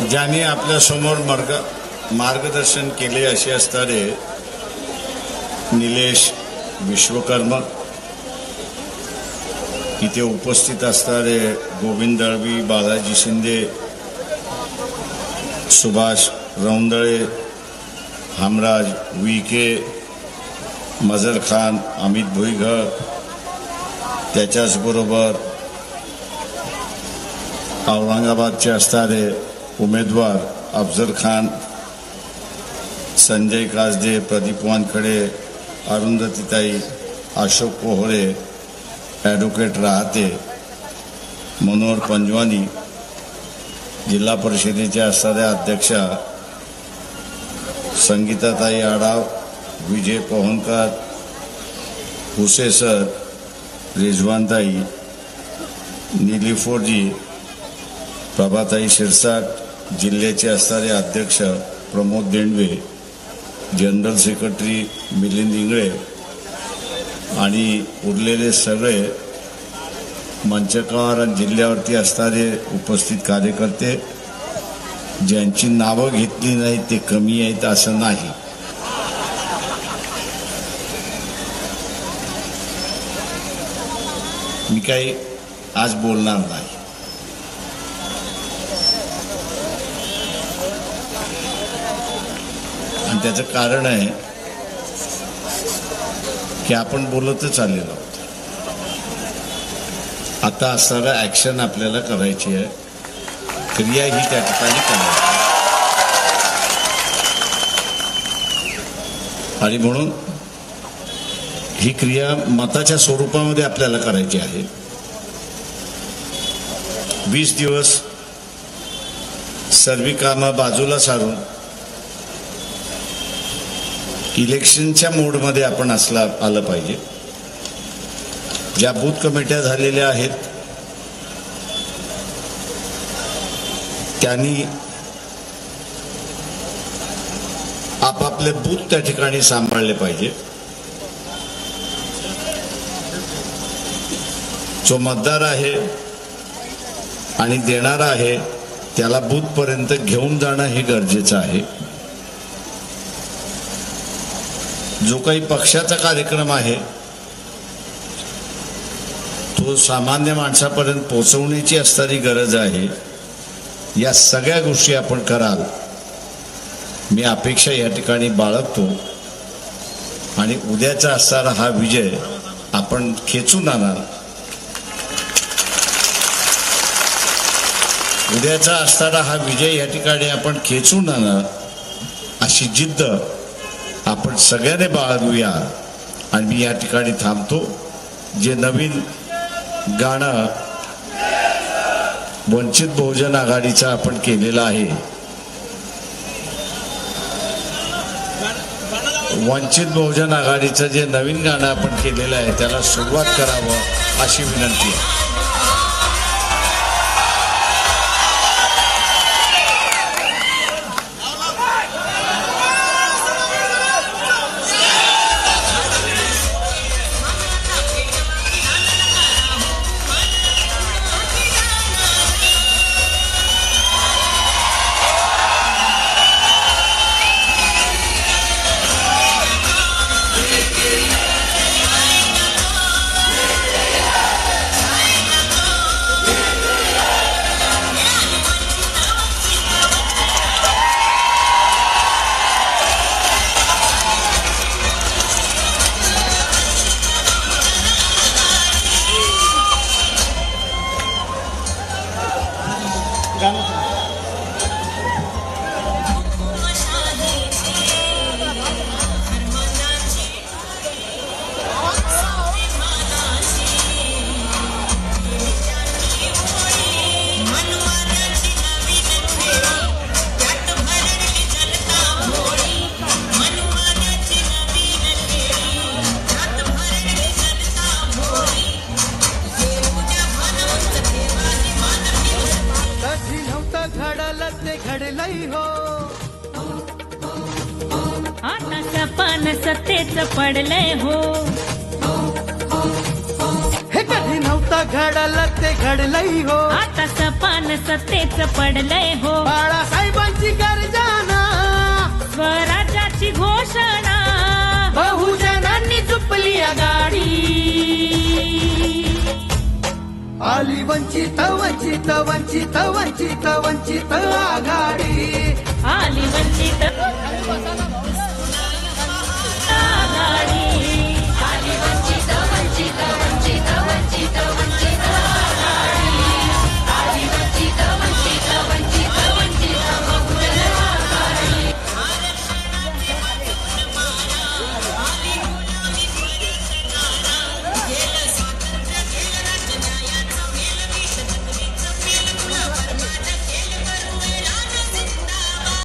ज्यांनी आपल्यासमोर मार्ग मार्गदर्शन केले असे असणारे निलेश विश्वकर्मा इथे उपस्थित असणारे गोविंद दळवी बालाजी शिंदे सुभाष रौंदळे हमराज वी के मजर खान अमित भुईघर त्याच्याचबरोबर औरंगाबादचे असणारे उमेदवार अफजल खान संजय कासदे प्रदीप वानखडे अरुंधतीताई अशोक पोहरे ॲडव्होकेट राहते. मनोहर पंजवानी जिल्हा परिषदेच्या असणाऱ्या अध्यक्षा संगीताताई आडाव विजय पोहनकर हुसे सर रिजवानताई निलीफोरजी प्रभाताई शिरसाट जिल्ह्याचे असणारे अध्यक्ष प्रमोद देंडवे जनरल सेक्रेटरी मिलिंद इंगळे आणि उरलेले सगळे मंचकावर आणि जिल्ह्यावरती असणारे उपस्थित कार्यकर्ते ज्यांची नावं घेतली नाही ते कमी आहेत असं नाही. मी काही आज बोलणार नाही आणि त्याचं कारण आहे की आपण बोलतच आलेलो आहोत. आता असणारं ऍक्शन आपल्याला करायची आहे. क्रिया ही त्या ठिकाणी करायची आणि म्हणून ही क्रिया मताच्या स्वरूपामध्ये आपल्याला करायची आहे. वीस दिवस सर्वी कामं बाजूला सारून इलेक्शनच्या मोडमध्ये आपण असला आलं पाहिजे. ज्या बूथ कमिट्या झालेल्या आहेत त्यांनी आपापले बूथ त्या ठिकाणी सांभाळले पाहिजे. जो मतदार आहे आणि देणारा आहे त्याला बूथपर्यंत घेऊन जाणं हे गरजेचं आहे. जो काही पक्षाचा कार्यक्रम आहे तो सामान्य माणसापर्यंत पोचवण्याची असणारी गरज आहे या सगळ्या गोष्टी आपण कराल. मी अपेक्षा या ठिकाणी बाळगतो. आणि उद्याचा असणारा हा विजय आपण खेचून आणाल उद्याचा असणारा हा विजय या ठिकाणी आपण खेचून आणणार अशी जिद्द आपण सगळ्यांनी बाळगूया आणि मी या ठिकाणी थांबतो. जे नवीन गाणं वंचित बहुजन आघाडीचं आपण केलेलं आहे. वंचित बहुजन आघाडीचं जे नवीन गाणं आपण केलेलं आहे त्याला सुरुवात करावं अशी विनंती आहे. हो। आता सपन सत्तेच पडलंय हो। हे कधी नव्हतं घडलं ते घडलंय हो। आता सपान सत्तेच पडलंय हो। बाळासाहेबांची गर्जना आली वंचित वंचित वंचित वंचित वंचित आघाडी. आली वंचित.